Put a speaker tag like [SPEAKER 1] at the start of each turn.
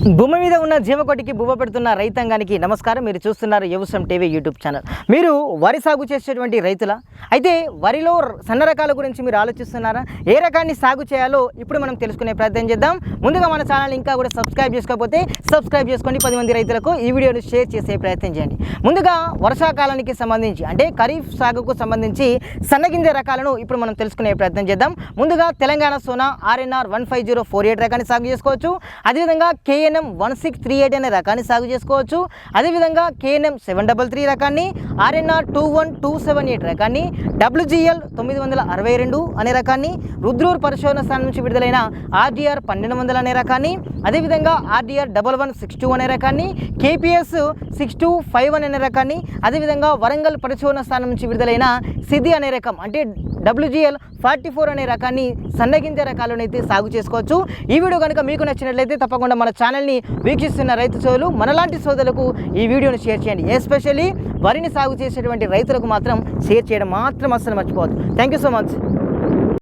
[SPEAKER 1] భూమి మీద ఉన్న జీవకోటికి బువ్వ పెడుతున్న రైతాంగానికి నమస్కారం. మీరు చూస్తున్నారు యవసం టీవీ యూట్యూబ్ ఛానల్. మీరు వరి సాగు చేసేటువంటి రైతుల? అయితే వరిలో సన్న రకాల గురించి మీరు ఆలోచిస్తున్నారా? ఏ రకాన్ని సాగు చేయాలో ఇప్పుడు మనం తెలుసుకునే ప్రయత్నం చేద్దాం. ముందుగా మన ఛానల్ ఇంకా కూడా సబ్స్క్రైబ్ చేసుకోకపోతే సబ్స్క్రైబ్ చేసుకోండి. పది మంది రైతులకు ఈ వీడియోను షేర్ చేసే ప్రయత్నం చేయండి. ముందుగా వర్షాకాలానికి సంబంధించి అంటే ఖరీఫ్ సాగుకు సంబంధించి సన్నగింజ రకాలను ఇప్పుడు మనం తెలుసుకునే ప్రయత్నం చేద్దాం. ముందుగా Telangana Sona RNR one five zero four eight రకాన్ని సాగు చేసుకోవచ్చు. అదేవిధంగా KNM one six three eight అనే రకాన్ని సాగు చేసుకోవచ్చు. అదేవిధంగా కేఎన్ఎం సెవెన్ డబల్ త్రీ రకాన్ని RNR two one two seven eight రకాన్ని డబ్ల్యూజిఎల్ తొమ్మిది వందల అరవై రెండు అనే రకాన్ని రుద్రూర్ పరిశోధన స్థానం నుంచి విడుదలైన ఆర్డీఆర్ పన్నెండు వందల అనే రకాన్ని అదేవిధంగా RDR double one six two అనే రకాన్ని KPS six two five one అనే రకాన్ని అదేవిధంగా వరంగల్ పరిశోధన స్థానం నుంచి విడుదలైన సిద్ధి అనే రకం అంటే డబ్ల్యూజిఎల్ ఫార్టీ ఫోర్ అనే రకాన్ని సన్నగింజ రకాలను అయితే సాగు చేసుకోవచ్చు. ఈ వీడియో కనుక మీకు నచ్చినట్లయితే తప్పకుండా మన ఛానల్ని వీక్షిస్తున్న రైతు సోదరులు మనలాంటి సోదరులకు ఈ వీడియోను షేర్ చేయండి. ఎస్పెషల్లీ వరిని సాగు చేసేటువంటి రైతులకు మాత్రం షేర్ చేయడం మాత్రం అస్సలు మర్చిపోవద్దు. Thank you so much